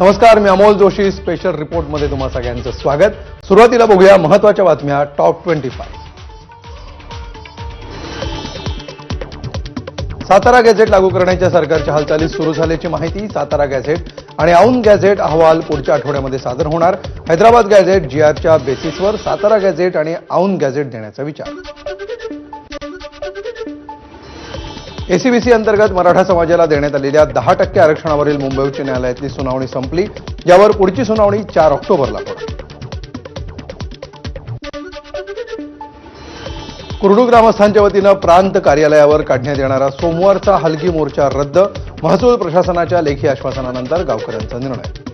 नमस्कार मी अमोल जोशी. स्पेशल रिपोर्टमध्ये तुम्हा सगळ्यांचं स्वागत. सुरुवातीला बघूया महत्त्वाच्या बातम्या. Top twenty five Satara gazette लागू करण्याच्या सरकारच्या हालचाली सुरू झाल्याची माहिती सातारा गॅझेट आणि औन गॅझेट अहवाल पुढच्या आठवड्यामध्ये सादर होणार. हैदराबाद गॅझेट जीआरच्या बेसिसवर सातारा गॅझेट आणि औन गॅझेट देण्याचा विचार. एसीबीसी अंतर्गत मराठा समाजाला देण्यात आलेल्या दहा टक्के आरक्षणावरील मुंबई उच्च न्यायालयातली सुनावणी संपली यावर पुढची सुनावणी चार ऑक्टोबरला होणार कुर्डू ग्रामस्थांच्या वतीनं प्रांत कार्यालयावर काढण्यात येणारा सोमवारचा हलगी मोर्चा रद्द महसूल प्रशासनाच्या लेखी आश्वासनानंतर गावकऱ्यांचा निर्णय.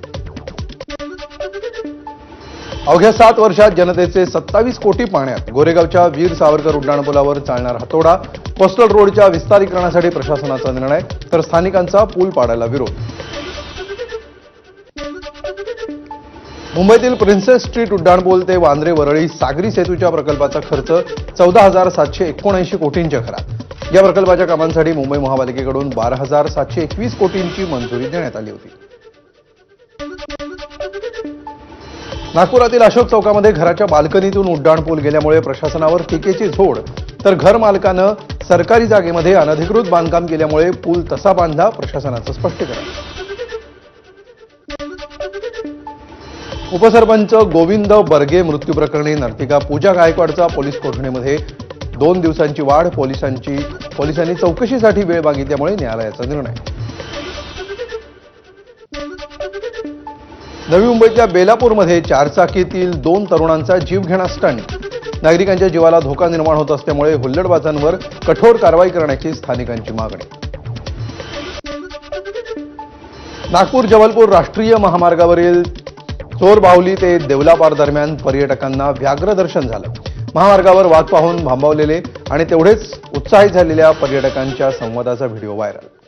अवघ्या सात वर्षात जनतेचे सत्तावीस कोटी पाण्यात गोरेगावच्या वीर सावरकर उड्डाणपुलावर चालणार हातोडा कोस्टल रोडच्या विस्तारीकरणासाठी प्रशासनाचा निर्णय तर स्थानिकांचा पूल पाडायला विरोध. मुंबईतील प्रिन्सेस स्ट्रीट उड्डाणपूल ते वांद्रे वरळी सागरी सेतूच्या प्रकल्पाचा खर्च चौदा हजार सातशे एकोणऐंशी कोटींच्या घरात. या प्रकल्पाच्या कामांसाठी मुंबई महापालिकेकडून बारा हजार सातशे एकवीस कोटींची मंजुरी देण्यात आली होती. नागपुरातील अशोक चौकामध्ये घराच्या बाल्कनीतून उड्डाणपूल गेल्यामुळे प्रशासनावर टीकेची झोड. तर घर मालकानं सरकारी जागेमध्ये अनधिकृत बांधकाम केल्यामुळे पूल तसा बांधला प्रशासनाचं स्पष्टीकरण. उपसरपंच गोविंद बर्गे मृत्यू प्रकरणी नर्तिका पूजा गायकवाडचा पोलीस कोठडीमध्ये दोन दिवसांची वाढ पोलिसांची पोलिसांनी चौकशीसाठी वेळ मागितल्यामुळे न्यायालयाचा निर्णय. नवी मुंबईतल्या बेलापूरमध्ये चारचाकीतील दोन तरुणांचा जीवघेणा स्टंट नागरिकांच्या जीवाला धोका निर्माण होत असल्यामुळे हुल्लडबाजांवर कठोर कारवाई करण्याची स्थानिकांची मागणी. नागपूर जबलपूर राष्ट्रीय महामार्गावरील चोरबावली ते देवलापार दरम्यान पर्यटकांना व्याघ्र दर्शन झालं. महामार्गावर वाघ पाहून भांबावलेले आणि तेवढेच उत्साहित झालेल्या पर्यटकांच्या संवादाचा व्हिडिओ व्हायरल.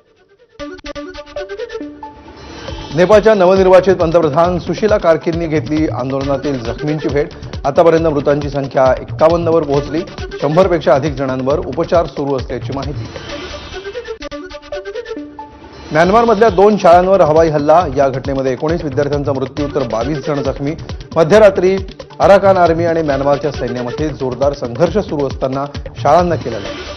नेपाळच्या नवनिर्वाचित पंतप्रधान सुशीला कारकिर्नी घेतली आंदोलनातील जखमींची भेट. आतापर्यंत मृतांची संख्या एक्कावन्नवर पोहोचली. शंभरपेक्षा अधिक जणांवर उपचार सुरू असल्याची माहिती. म्यानमारमधल्या दोन शाळांवर हवाई हल्ला. या घटनेमध्ये एकोणीस विद्यार्थ्यांचा मृत्यू तर बावीस जण जखमी. मध्यरात्री अराकान आर्मी आणि म्यानमारच्या सैन्यामध्ये जोरदार संघर्ष सुरू असताना शाळांना केला जाईल.